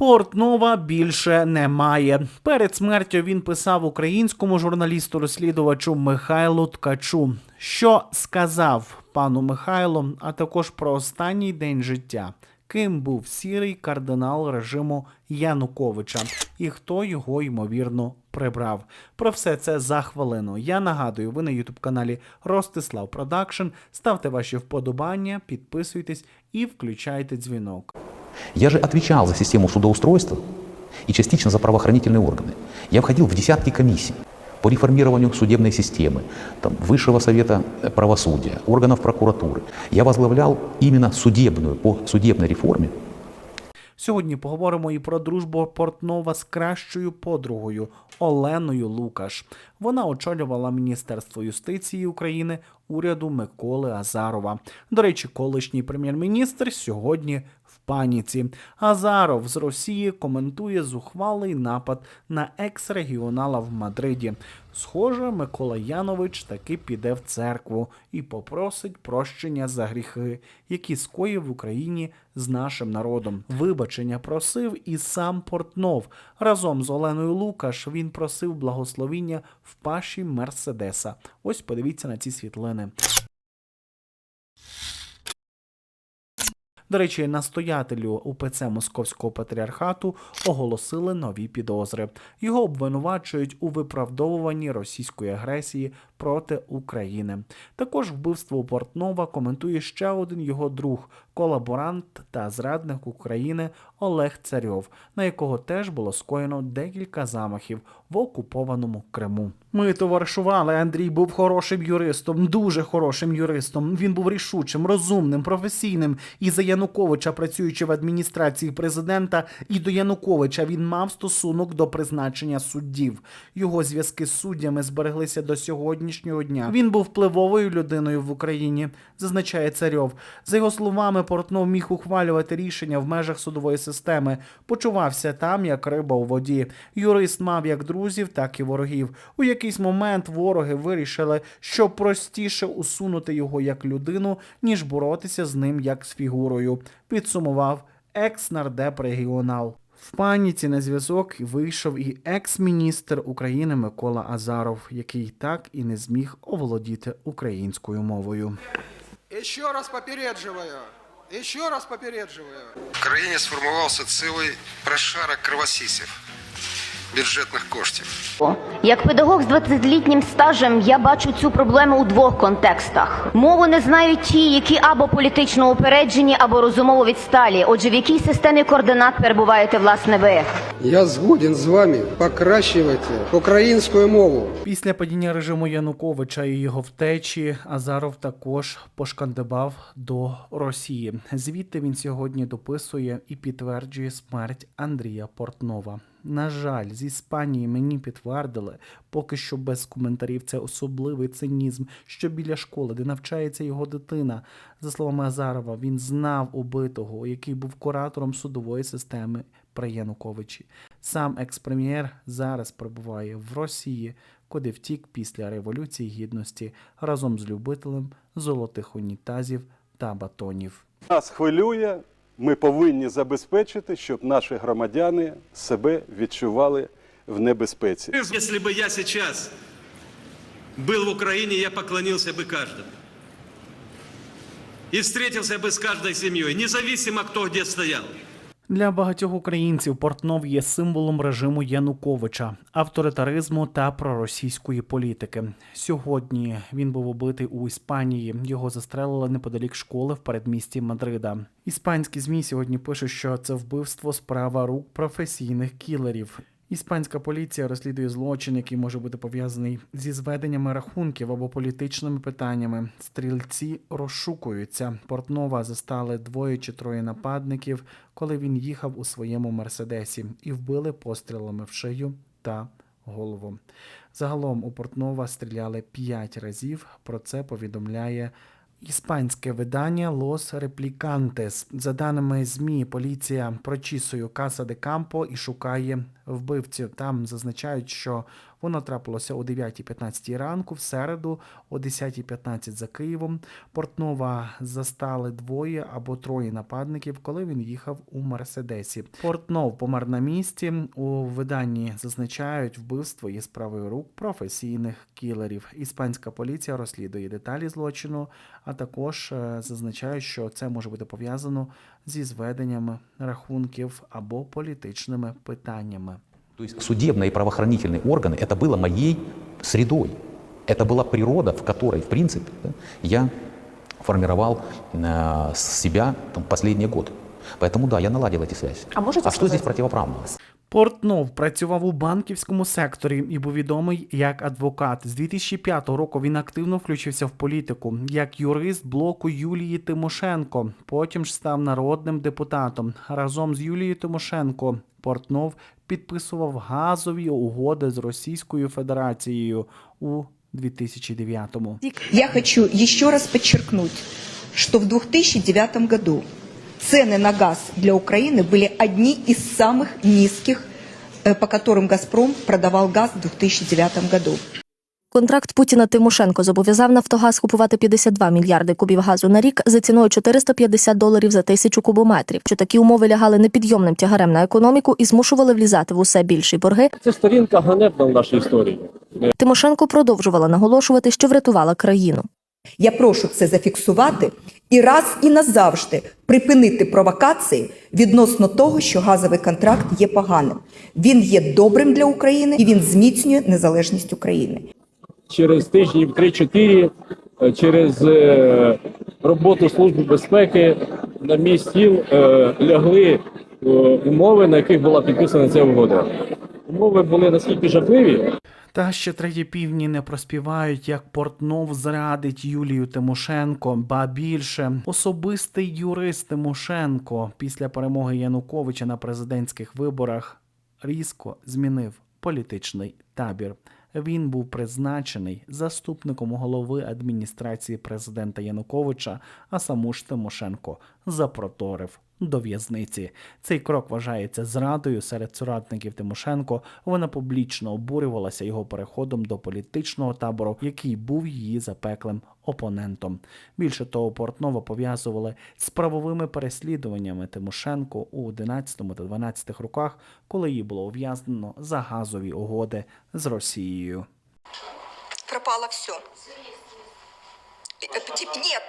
Портнова більше немає. Перед смертю він писав українському журналісту-розслідувачу Михайлу Ткачу, що сказав пану Михайлу, а також про останній день життя. Ким був сірий кардинал режиму Януковича і хто його ймовірно прибрав. Про все це за хвилину. Я нагадую, ви на ютуб каналі Ростислав Продакшн. Ставте ваші вподобання, підписуйтесь і включайте дзвінок. Я же отвечал за систему судоустройства и частично за правоохранительные органы. Я входил в десятки комиссий по реформированию судебной системы, там, Высшего совета правосудия, органов прокуратуры. Я возглавлял именно судебную, по судебной реформе Сьогодні поговоримо і про дружбу Портнова з кращою подругою Оленою Лукаш. Вона очолювала Міністерство юстиції України уряду Миколи Азарова. До речі, колишній прем'єр-міністр сьогодні в паніці. Азаров з Росії коментує зухвалий напад на екс-регіонала в Мадриді. Схоже, Микола Янович таки піде в церкву і попросить прощення за гріхи, які скоїв в Україні з нашим народом. Вибачення просив і сам Портнов. Разом з Оленою Лукаш він просив благословіння в паші Мерседеса. Ось подивіться на ці світлини. До речі, настоятелю УПЦ Московського патріархату оголосили нові підозри. Його обвинувачують у виправдовуванні російської агресії проти України. Також вбивство Портнова коментує ще один його друг, колаборант та зрадник України Олег Царьов, на якого теж було скоєно декілька замахів в окупованому Криму. Ми товаришували. Андрій був хорошим юристом, дуже хорошим юристом. Він був рішучим, розумним, професійним. І за Януковича, працюючи в адміністрації президента, і до Януковича він мав стосунок до призначення суддів. Його зв'язки з суддями збереглися до сьогоднішнього дня. Він був впливовою людиною в Україні, зазначає царьов. За його словами, Портнов міг ухвалювати рішення в межах судової системи. Почувався там, як риба у воді. Юрист мав як друзів, так і ворогів. У якийсь момент вороги вирішили, що простіше усунути його як людину, ніж боротися з ним як з фігурою. Підсумував екс-нардеп регіонал. В паніці на зв'язок вийшов і екс-міністр України Микола Азаров, який так і не зміг оволодіти українською мовою. Ще раз попереджую, ще раз попереджую. В країні сформувався цілий прошарок кровосісів бюджетних коштів. Як педагог з 20-літнім стажем я бачу цю проблему у двох контекстах. Мову не знають ті, які або політично упереджені, або розумово відсталі. Отже, в якій системі координат перебуваєте власне ви? Я згоден з вами. Покращивайте українську мову. Після падіння режиму Януковича і його втечі Азаров також пошкандибав до Росії. Звідти він сьогодні дописує і підтверджує смерть Андрія Портнова. На жаль, з Іспанії мені підтвердили, поки що без коментарів, це особливий цинізм, що біля школи, де навчається його дитина. За словами Азарова, він знав убитого, який був куратором судової системи при Януковичі. Сам екс-прем'єр зараз перебуває в Росії, куди втік після Революції Гідності разом з любителем золотих унітазів та батонів. Нас хвилює, ми повинні забезпечити, щоб наші громадяни себе відчували в небезпеці. Если бы я сейчас был в Украине, я поклонился бы каждому. И встретился бы с каждой семьей, независимо, кто где стоял. Для багатьох українців Портнов є символом режиму Януковича, авторитаризму та проросійської політики. Сьогодні він був убитий у Іспанії. Його застрелили неподалік школи в передмісті Мадрида. Іспанські змі сьогодні пишуть, що це вбивство справа рук професійних кілерів. Іспанська поліція розслідує злочин, який може бути пов'язаний зі зведеннями рахунків або політичними питаннями. Стрільці розшукуються. Портнова застали двоє чи троє нападників, коли він їхав у своєму мерседесі, і вбили пострілами в шию та голову. Загалом у Портнова стріляли п'ять разів. Про це повідомляє Іспанське видання Лос Реплікантес. За даними ЗМІ, поліція прочісує Каса де Кампо і шукає вбивців. Там зазначають, що воно трапилося о 9.15 ранку, в середу, о 10.15 за Києвом. Портнова застали двоє або троє нападників, коли він їхав у Мерседесі. Портнов помер на місці. У виданні зазначають вбивство із правої рук професійних кілерів. Іспанська поліція розслідує деталі злочину, а також е, зазначають, що це може бути пов'язано зі зведеннями рахунків або політичними питаннями. То есть судебные и правоохранительные органы – это было моей средой. Это была природа, в которой, в принципе, да, я формировал э, себя там, последние годы. Поэтому да, я наладил эти связи. А можете а что здесь сказать- противоправного? Портнов працював у банківському секторі і був відомий як адвокат. З 2005 року він активно включився в політику як юрист блоку Юлії Тимошенко. Потім ж став народним депутатом. Разом з Юлією Тимошенко Портнов підписував газові угоди з Російською Федерацією у 2009-му. Я хочу еще раз подчеркнуть, что в 2009 году цены на газ для Украины были одни из самых низких, э, по которым «Газпром» продавал газ в 2009 году. Контракт Путіна Тимошенко зобов'язав Нафтогаз купувати 52 мільярди кубів газу на рік за ціною 450 доларів за тисячу кубометрів. Що такі умови лягали непідйомним тягарем на економіку і змушували влізати в усе більші борги. Це сторінка ганебна в нашій історії. Тимошенко продовжувала наголошувати, що врятувала країну. Я прошу це зафіксувати і раз і назавжди припинити провокації відносно того, що газовий контракт є поганим. Він є добрим для України і він зміцнює незалежність України. Через тижнів 3-4, е, через е, роботу Служби безпеки на мій стіл е, лягли умови, на яких була підписана ця угода. Умови були наскільки жахливі, Та ще треті півні не проспівають, як Портнов зрадить Юлію Тимошенко, ба більше особистий юрист Тимошенко після перемоги Януковича на президентських виборах різко змінив політичний табір. Він був призначений заступником голови адміністрації президента Януковича, а саму ж Тимошенко запроторив до в'язниці. Цей крок вважається зрадою серед соратників Тимошенко. Вона публічно обурювалася його переходом до політичного табору, який був її запеклим опонентом. Більше того, Портнова пов'язували з правовими переслідуваннями Тимошенко у 11 та 12 роках, коли її було ув'язнено за газові угоди з Росією. Пропало все. Нет.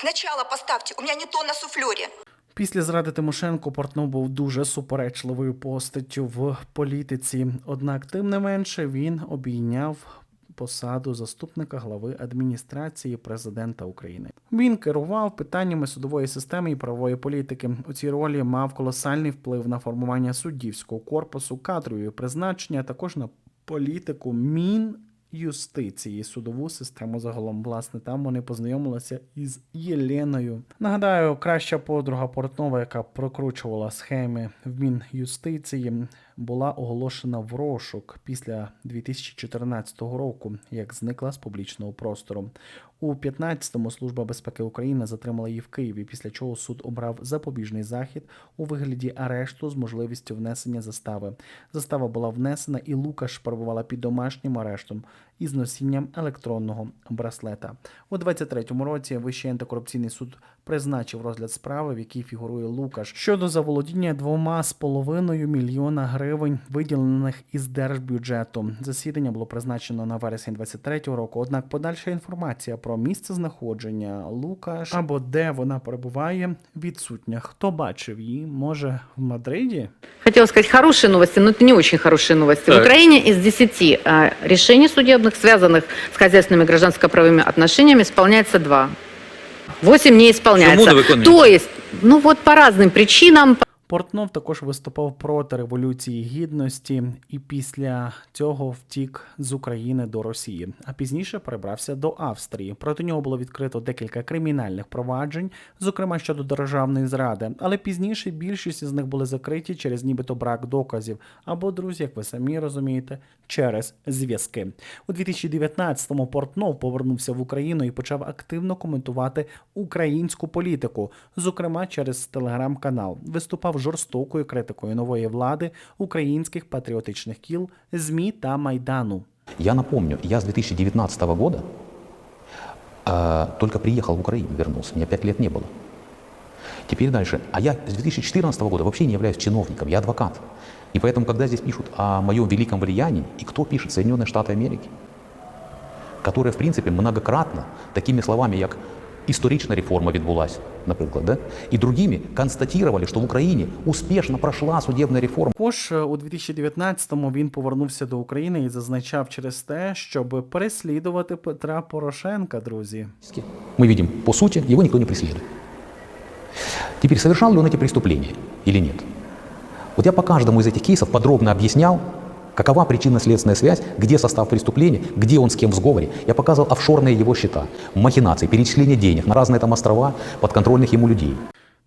Сначала поставьте. У меня не то на суфлере. Після зради Тимошенко Портнов був дуже суперечливою постаттю в політиці. Однак, тим не менше, він обійняв посаду заступника глави адміністрації президента України. Він керував питаннями судової системи і правової політики. У цій ролі мав колосальний вплив на формування суддівського корпусу, кадрові призначення, а також на політику мін. Юстиції, судову систему загалом. Власне, там вони познайомилися із Єленою. Нагадаю, краща подруга Портнова, яка прокручувала схеми в Мін'юстиції, була оголошена в розшук після 2014 року, як зникла з публічного простору. У 15-му Служба безпеки України затримала її в Києві, після чого суд обрав запобіжний захід у вигляді арешту з можливістю внесення застави. Застава була внесена, і Лукаш перебувала під домашнім арештом із носінням електронного браслета. У 23-му році Вищий антикорупційний суд призначив розгляд справи, в якій фігурує Лукаш щодо заволодіння двома з половиною мільйона гривень, виділених із держбюджету. Засідання було призначено на вересень 23-го року. Однак подальша інформація про місце знаходження Лукаш або де вона перебуває відсутня. Хто бачив її? Може в Мадриді? Хотела сказать хорошие новости, но это не очень хорошие новости. В Украине из 10 э, решений судебных, связанных с хозяйственными и гражданско-правовыми отношениями, исполняется 2. 8 не исполняется. То есть, ну вот по разным причинам, Портнов також виступав проти революції гідності і після цього втік з України до Росії, а пізніше перебрався до Австрії. Проти нього було відкрито декілька кримінальних проваджень, зокрема щодо державної зради. Але пізніше більшість з них були закриті через нібито брак доказів або друзі, як ви самі розумієте, через зв'язки. У 2019-му Портнов повернувся в Україну і почав активно коментувати українську політику, зокрема через телеграм-канал. Виступав жорстокою критикою нової влади українських патріотичних кіл, ЗМІ та майдану. Я напомню, я с 2019 года э, только приехал в Украину, вернулся, меня пять лет не было. Теперь дальше. А я с 2014 года вообще не являюсь чиновником, я адвокат. И поэтому, когда здесь пишут о моем великом влиянии, и кто пишет Соединенные Штаты Америки, которые, в принципе, многократно такими словами, як історична реформа відбулась, наприклад, да? і другими констатували, що в Україні успішно пройшла судебна реформа. Також е, у 2019-му він повернувся до України і зазначав через те, щоб переслідувати Петра Порошенка, друзі. Мы видим, по сути, его никто не преследует. Теперь, совершал ли он эти преступления или нет? Вот я по каждому из этих кейсов подробно объяснял, какова причинно-следственная связь, где состав преступления, где он с кем в сговоре. Я показывал офшорные его счета, махинации, перечисление денег на разные там острова подконтрольных ему людей.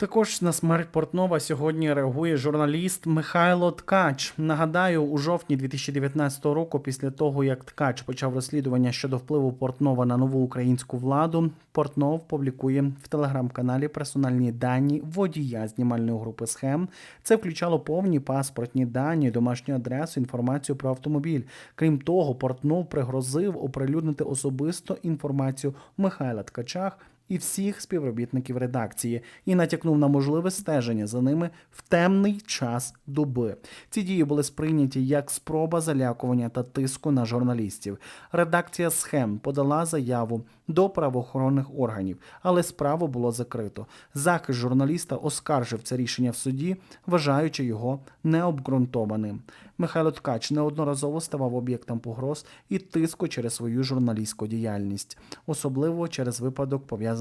Також на смерть Портнова сьогодні реагує журналіст Михайло Ткач. Нагадаю, у жовтні 2019 року, після того як Ткач почав розслідування щодо впливу Портнова на нову українську владу, Портнов публікує в телеграм-каналі персональні дані водія знімальної групи схем. Це включало повні паспортні дані, домашню адресу, інформацію про автомобіль. Крім того, Портнов пригрозив оприлюднити особисто інформацію Михайла Ткачах і всіх співробітників редакції і натякнув на можливе стеження за ними в темний час доби. Ці дії були сприйняті як спроба залякування та тиску на журналістів. Редакція схем подала заяву до правоохоронних органів, але справу було закрито. Захист журналіста оскаржив це рішення в суді, вважаючи його необґрунтованим. Михайло Ткач неодноразово ставав об'єктом погроз і тиску через свою журналістську діяльність, особливо через випадок пов'язаний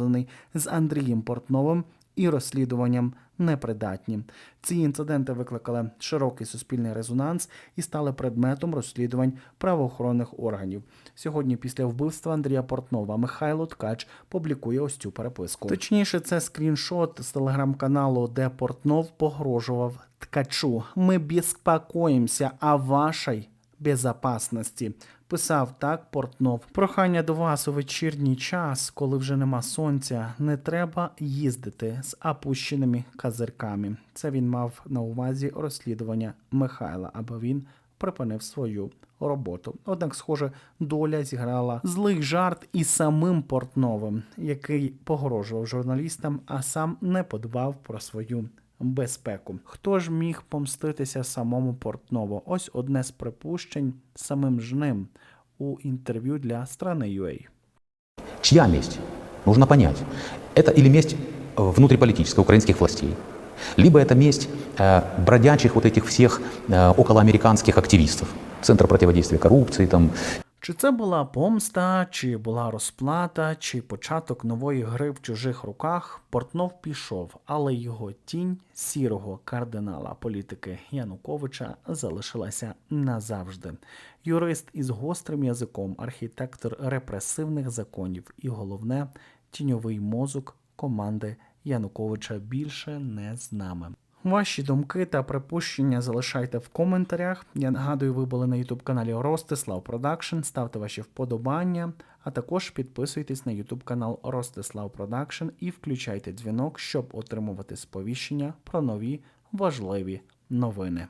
з Андрієм Портновим і розслідуванням непридатні. Ці інциденти викликали широкий суспільний резонанс і стали предметом розслідувань правоохоронних органів. Сьогодні, після вбивства Андрія Портнова, Михайло Ткач публікує ось цю переписку. Точніше, це скріншот з телеграм-каналу, де Портнов погрожував ткачу. Ми безпокоїмося о вашій безопасності. Писав так Портнов. Прохання до вас у вечірній час, коли вже нема сонця, не треба їздити з опущеними козирками. Це він мав на увазі розслідування Михайла, аби він припинив свою роботу. Однак, схоже, доля зіграла злий жарт і самим Портновим, який погрожував журналістам, а сам не подбав про свою безпеку. Хто ж міг помститися самому Портнову? Ось одне з припущень самим ж ним у інтерв'ю для страни UA. Чья месть? Нужно понять. Это или месть э, внутриполитическая украинских властей, либо это месть э, бродячих вот этих всех э, околоамериканских активистов, Центра противодействия коррупции, там, чи це була помста, чи була розплата, чи початок нової гри в чужих руках, Портнов пішов, але його тінь сірого кардинала політики Януковича залишилася назавжди. Юрист із гострим язиком, архітектор репресивних законів і головне тіньовий мозок команди Януковича більше не з нами. Ваші думки та припущення залишайте в коментарях. Я нагадую, ви були на youtube каналі Ростислав Продакшн. Ставте ваші вподобання, а також підписуйтесь на youtube канал Ростислав Продакшн і включайте дзвінок, щоб отримувати сповіщення про нові важливі новини.